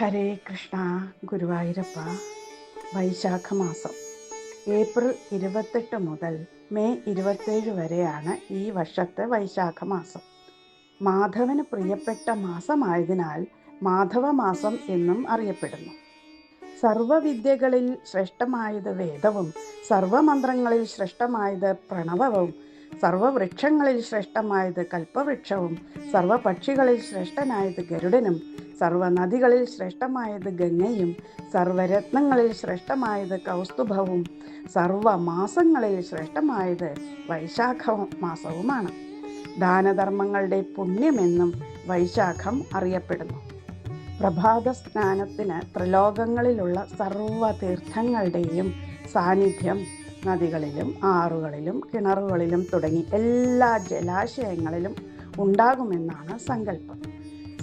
ഹരേ കൃഷ്ണ ഗുരുവായൂരപ്പ. വൈശാഖ മാസം ഏപ്രിൽ ഇരുപത്തെട്ട് മുതൽ മെയ് ഇരുപത്തേഴ് വരെയാണ് ഈ വർഷത്തെ വൈശാഖ മാസം മാധവന് പ്രിയപ്പെട്ട മാസമായതിനാൽ മാധവ മാസം എന്നും അറിയപ്പെടുന്നു. സർവവിദ്യകളിൽ ശ്രേഷ്ഠമായത് വേദവും സർവമന്ത്രങ്ങളിൽ ശ്രേഷ്ഠമായത് പ്രണവവും സർവവൃക്ഷങ്ങളിൽ ശ്രേഷ്ഠമായത് കൽപ്പവൃക്ഷവും സർവപക്ഷികളിൽ ശ്രേഷ്ഠനായത് ഗരുഡനും സർവനദികളിൽ ശ്രേഷ്ഠമായത് ഗംഗയും സർവരത്നങ്ങളിൽ ശ്രേഷ്ഠമായത് കൗസ്തുഭവും സർവമാസങ്ങളിൽ ശ്രേഷ്ഠമായത് വൈശാഖ മാസവുമാണ്. ദാനധർമ്മങ്ങളുടെ പുണ്യമെന്നും വൈശാഖം അറിയപ്പെടുന്നു. പ്രഭാത സ്നാനത്തിന് ത്രിലോകങ്ങളിലുള്ള സർവ തീർത്ഥങ്ങളുടെയും സാന്നിധ്യം നദികളിലും ആറുകളിലും കിണറുകളിലും തുടങ്ങി എല്ലാ ജലാശയങ്ങളിലും ഉണ്ടാകുമെന്നാണ് സങ്കല്പം.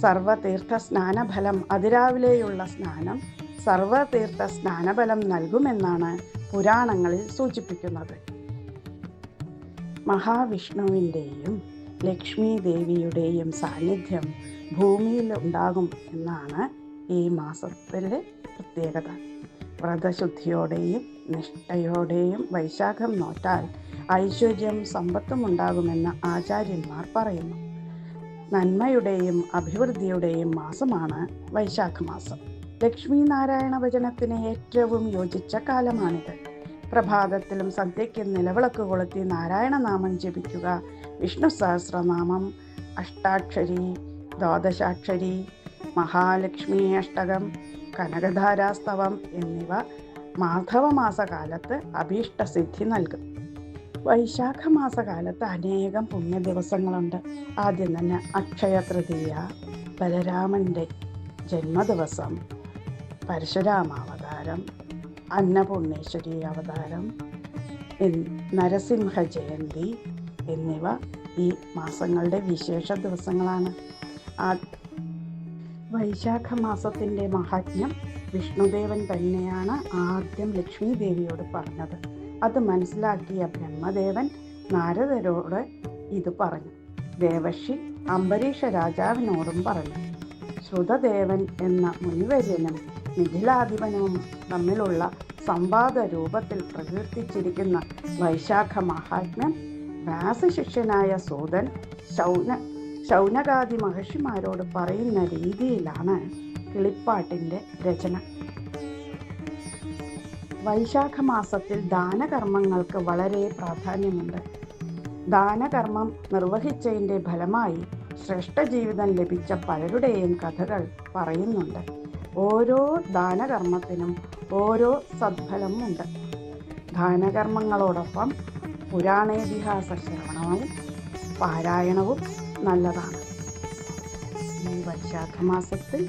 സർവതീർത്ഥ സ്നാനഫലം അതിരാവിലെയുള്ള സ്നാനം സർവതീർത്ഥ സ്നാനഫലം നൽകുമെന്നാണ് പുരാണങ്ങളിൽ സൂചിപ്പിക്കുന്നത്. മഹാവിഷ്ണുവിന്റെയും ലക്ഷ്മി ദേവിയുടെയും സാന്നിധ്യം ഭൂമിയിൽ ഉണ്ടാകും എന്നാണ് ഈ മാസത്തിലെ പ്രത്യേകത. വ്രതശുദ്ധിയോടെയും നിഷ്ഠയോടെയും വൈശാഖം നോറ്റാൽ ഐശ്വര്യം സമ്പത്തും ഉണ്ടാകുമെന്ന് ആചാര്യന്മാർ പറയുന്നു. നന്മയുടെയും അഭിവൃദ്ധിയുടെയും മാസമാണ് വൈശാഖ മാസം ലക്ഷ്മി നാരായണ ഭജനത്തിന് ഏറ്റവും യോജിച്ച കാലമാണിത്. പ്രഭാതത്തിലും സന്ധ്യയ്ക്ക് നിലവിളക്ക് കൊളുത്തി നാരായണനാമം ജപിക്കുക. വിഷ്ണു സഹസ്രനാമം അഷ്ടാക്ഷരി ദ്വാദശാക്ഷരി മഹാലക്ഷ്മി അഷ്ടകം കനകധാരാസ്തവം എന്നിവ മാധവമാസകാലത്ത് അഭീഷ്ടസിദ്ധി നൽകും. വൈശാഖ മാസകാലത്ത് അനേകം പുണ്യ ദിവസങ്ങളുണ്ട് ആദ്യം തന്നെ അക്ഷയ തൃതീയ ബലരാമന്റെ ജന്മദിവസം പരശുരാമാവതാരം അന്നപൂർണേശ്വരി അവതാരം നരസിംഹ ജയന്തി എന്നിവ ഈ മാസങ്ങളുടെ വിശേഷ ദിവസങ്ങളാണ്. ആ വൈശാഖ മാസത്തിന്റെ മഹാത്മ്യം വിഷ്ണുദേവൻ തന്നെയാണ് ആദ്യം ലക്ഷ്മി ദേവിയോട് പറഞ്ഞത്. അത് മനസ്സിലാക്കിയ ബ്രഹ്മദേവൻ നാരദരോട് ഇത് പറഞ്ഞു. ദേവശി അംബരീഷ രാജാവിനോടും പറഞ്ഞു ശ്രുതദേവൻ എന്ന മുനിവര്യനും മിഥിലാധിപനും തമ്മിലുള്ള സംവാദ രൂപത്തിൽ പ്രകീർത്തിച്ചിരിക്കുന്ന വൈശാഖ മഹാത്മ്യം വ്യാസശിഷ്യനായ സൂതൻ ശൗന ശൗനകാദി മഹർഷിമാരോട് പറയുന്ന രീതിയിലാണ് കിളിപ്പാട്ടിന്റെ രചന. വൈശാഖ മാസത്തിൽ ദാനകർമ്മങ്ങൾക്ക് വളരെ പ്രാധാന്യമുണ്ട്. ദാനകർമ്മം നിർവഹിച്ചതിന്റെ ഫലമായി ശ്രേഷ്ഠ ജീവിതം ലഭിച്ച പലരുടെയും കഥകൾ പറയുന്നുണ്ട്. ഓരോ ദാനകർമ്മത്തിനും ഓരോ സദ്ഫലമുണ്ട്. ദാനകർമ്മങ്ങളോടൊപ്പം പുരാണേതിഹാസ ശ്രവണവും പാരായണവും നല്ലതാണ്. ഈ വൈശാഖ മാസത്തിൽ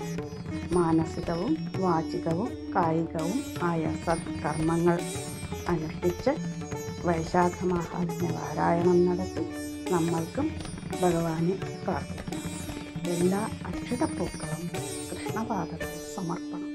മാനസികവും വാചികവും കായികവും ആയ സത്കർമ്മങ്ങൾ അനുഷ്ഠിച്ച് വൈശാഖ മഹാത്മ്യ പാരായണം നടത്തി നമ്മൾക്കും ഭഗവാനെ പ്രാർത്ഥിക്കാം. എല്ലാ അക്ഷരപ്പൂക്കളും കൃഷ്ണപാദത്തിൽ സമർപ്പണം.